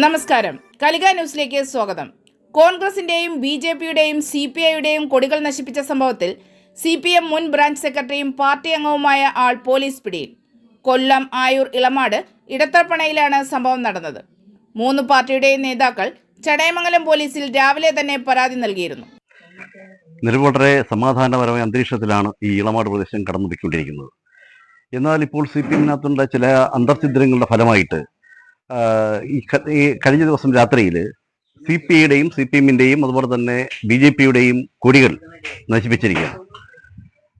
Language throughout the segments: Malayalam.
നമസ്കാരം. കലിക ന്യൂസിലേക്ക് സ്വാഗതം. കോൺഗ്രസിന്റെയും ബി ജെ പിയുടെയും സി പി ഐയുടെയും കൊടികൾ നശിപ്പിച്ച സംഭവത്തിൽ സി പി എം മുൻ ബ്രാഞ്ച് സെക്രട്ടറിയും പാർട്ടി അംഗവുമായ ആൾ പോലീസ് പിടിയിൽ. കൊല്ലം ആയൂർ ഇളമാട് ഇടത്തപ്പണയിലാണ് സംഭവം നടന്നത്. മൂന്ന് പാർട്ടിയുടെയും നേതാക്കൾ ചടയമംഗലം പോലീസിൽ രാവിലെ തന്നെ പരാതി നൽകിയിരുന്നു. നിലവിൽ സമാധാനപരമായ അന്തരീക്ഷത്തിലാണ് ഈ ഇളമാട് പ്രദേശം കടന്നു പോയിക്കൊണ്ടിരിക്കുന്നത് എന്നാൽ ഇപ്പോൾ സി പി എമ്മിനകത്തുള്ള ചില അന്തർഛിദ്രങ്ങളുടെ ഫലമായിട്ട് ഈ കഴിഞ്ഞ ദിവസം രാത്രിയിൽ സി പി ഐയുടെയും സി പി എമ്മിന്റെയും അതുപോലെ തന്നെ ബി ജെ പിയുടെയും കൊടികൾ നശിപ്പിച്ചിരിക്കുകയാണ്.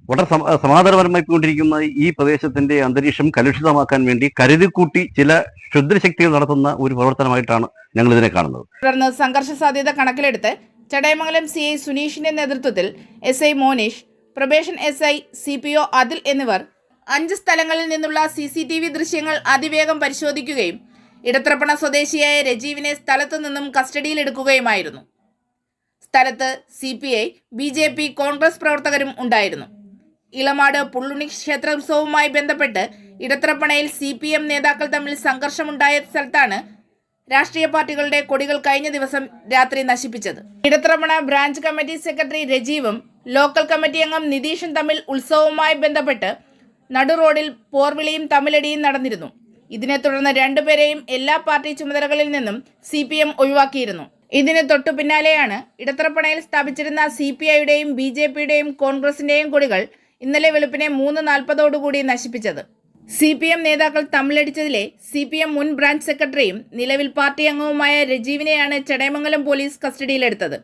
വളരെ സമ- സമാധാനപരമായി കൊണ്ടിരിക്കുന്ന ഈ പ്രദേശത്തിന്റെ അന്തരീക്ഷം കലുഷിതമാക്കാൻ വേണ്ടി കരുതിക്കൂട്ടി ചില ക്ഷുദ്രശക്തികൾ നടത്തുന്ന ഒരു പ്രവർത്തനമായിട്ടാണ് ഞങ്ങൾ ഇതിനെ കാണുന്നത്. തുടർന്ന് സംഘർഷ സാധ്യത കണക്കിലെടുത്ത് ചടയമംഗലം സി ഐ സുനീഷിന്റെ നേതൃത്വത്തിൽ S I Moneesh probation S I C P O അതിൽ എന്നിവർ അഞ്ച് സ്ഥലങ്ങളിൽ നിന്നുള്ള സി സി ടി വി ദൃശ്യങ്ങൾ അതിവേഗം പരിശോധിക്കുകയും ഇടത്രപ്പണ സ്വദേശിയായ രജീവിനെ സ്ഥലത്തു നിന്നും കസ്റ്റഡിയിലെടുക്കുകയുമായിരുന്നു സ്ഥലത്ത് C P I B J P Congress പ്രവർത്തകരും ഉണ്ടായിരുന്നു. ഇളമാട് പുള്ളുണി ക്ഷേത്രോത്സവവുമായി ബന്ധപ്പെട്ട് ഇടത്തറപ്പണയിൽ സി പി എം നേതാക്കൾ തമ്മിൽ സംഘർഷമുണ്ടായ സ്ഥലത്താണ് രാഷ്ട്രീയ പാർട്ടികളുടെ കൊടികൾ കഴിഞ്ഞ ദിവസം രാത്രി നശിപ്പിച്ചത്. ഇടത്തറമണ ബ്രാഞ്ച് കമ്മിറ്റി സെക്രട്ടറി രജീവും ലോക്കൽ കമ്മിറ്റി അംഗം നിതീഷും തമ്മിൽ ഉത്സവവുമായി ബന്ധപ്പെട്ട് നടു റോഡിൽ പോർവിളിയും തമ്മിലടിയും നടന്നിരുന്നു. ഇതിനെ തുടർന്ന് രണ്ടുപേരെയും എല്ലാ പാർട്ടി ചുമതലകളിൽ നിന്നും സി പി എം ഒഴിവാക്കിയിരുന്നു. ഇതിന് തൊട്ടു പിന്നാലെയാണ് ഇടത്തറപ്പണയിൽ സ്ഥാപിച്ചിരുന്ന സി പി ഐയുടെയും ബി ജെ പിയുടെയും കോൺഗ്രസിന്റെയും കൊടികൾ ഇന്നലെ വെളുപ്പിനെ മൂന്ന് നാൽപ്പതോടുകൂടി നശിപ്പിച്ചത്. സി പി എം നേതാക്കൾ തമ്മിലടിച്ചതിലെ സി പി എം മുൻ ബ്രാഞ്ച് സെക്രട്ടറിയും നിലവിൽ പാർട്ടി അംഗവുമായ രജീവിനെയാണ് ചടയമംഗലം പോലീസ് കസ്റ്റഡിയിലെടുത്തത്.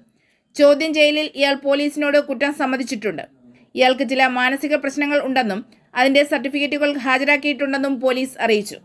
ചോദ്യം ചെയ്യലിൽ ഇയാൾ പോലീസിനോട് കുറ്റം സമ്മതിച്ചിട്ടുണ്ട്. ഇയാൾക്ക് ചില മാനസിക പ്രശ്നങ്ങൾ ഉണ്ടെന്നും അതിന്റെ സർട്ടിഫിക്കറ്റുകൾ ഹാജരാക്കിയിട്ടുണ്ടെന്നും പോലീസ് അറിയിച്ചു.